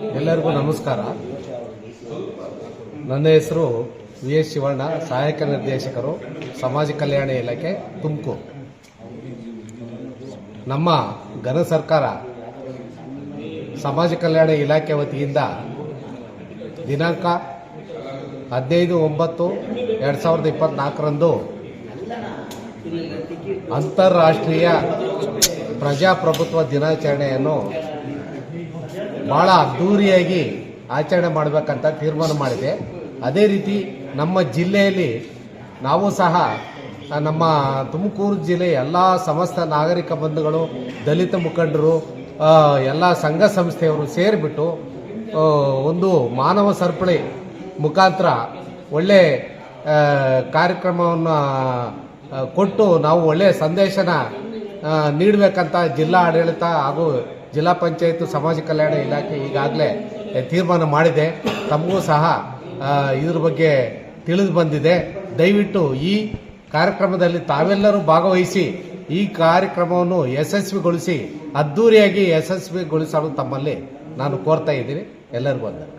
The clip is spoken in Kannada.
ಎಲ್ಲರಿಗೂ ನಮಸ್ಕಾರ. ನನ್ನ ಹೆಸರು ವಿ ಎಸ್ ಶಿವಣ್ಣ, ಸಹಾಯಕ ನಿರ್ದೇಶಕರು, ಸಮಾಜ ಕಲ್ಯಾಣ ಇಲಾಖೆ, ತುಮಕೂರು. ನಮ್ಮ ಘನ ಸರ್ಕಾರ ಸಮಾಜ ಕಲ್ಯಾಣ ಇಲಾಖೆ ವತಿಯಿಂದ ದಿನಾಂಕ ಹದಿನೈದು ಒಂಬತ್ತು ಎರಡು ಸಾವಿರದ ಇಪ್ಪತ್ನಾಲ್ಕರಂದು ಅಂತಾರಾಷ್ಟ್ರೀಯ ಪ್ರಜಾಪ್ರಭುತ್ವ ದಿನಾಚರಣೆಯನ್ನು ಬಹಳ ಅದ್ಧೂರಿಯಾಗಿ ಆಚರಣೆ ಮಾಡಬೇಕಂತ ತೀರ್ಮಾನ ಮಾಡಿದೆ. ಅದೇ ರೀತಿ ನಮ್ಮ ಜಿಲ್ಲೆಯಲ್ಲಿ ನಾವು ಸಹ ನಮ್ಮ ತುಮಕೂರು ಜಿಲ್ಲೆ ಎಲ್ಲ ಸಮಸ್ತ ನಾಗರಿಕ ಬಂಧುಗಳು, ದಲಿತ ಮುಖಂಡರು ಎಲ್ಲ ಸಂಘ ಸಂಸ್ಥೆಯವರು ಸೇರಿಬಿಟ್ಟು ಒಂದು ಮಾನವ ಸರಪಳಿ ಮುಖಾಂತರ ಒಳ್ಳೆ ಕಾರ್ಯಕ್ರಮವನ್ನು ಕೊಟ್ಟು ನಾವು ಒಳ್ಳೆಯ ಸಂದೇಶನ ನೀಡಬೇಕಂತ ಜಿಲ್ಲಾ ಆಡಳಿತ ಹಾಗೂ ಜಿಲ್ಲಾ ಪಂಚಾಯತ್ ಸಮಾಜ ಕಲ್ಯಾಣ ಇಲಾಖೆ ಈಗಾಗಲೇ ತೀರ್ಮಾನ ಮಾಡಿದೆ. ತಮಗೂ ಸಹ ಇದ್ರ ಬಗ್ಗೆ ತಿಳಿದು ಬಂದಿದೆ. ದಯವಿಟ್ಟು ಈ ಕಾರ್ಯಕ್ರಮದಲ್ಲಿ ತಾವೆಲ್ಲರೂ ಭಾಗವಹಿಸಿ, ಈ ಕಾರ್ಯಕ್ರಮವನ್ನು ಯಶಸ್ವಿಗೊಳಿಸಿ, ಅದ್ದೂರಿಯಾಗಿ ಯಶಸ್ವಿಗೊಳಿಸಲು ತಮ್ಮಲ್ಲಿ ನಾನು ಕೋರ್ತಾ ಇದ್ದೀನಿ. ಎಲ್ಲರಿಗೂ ವಂದನೆ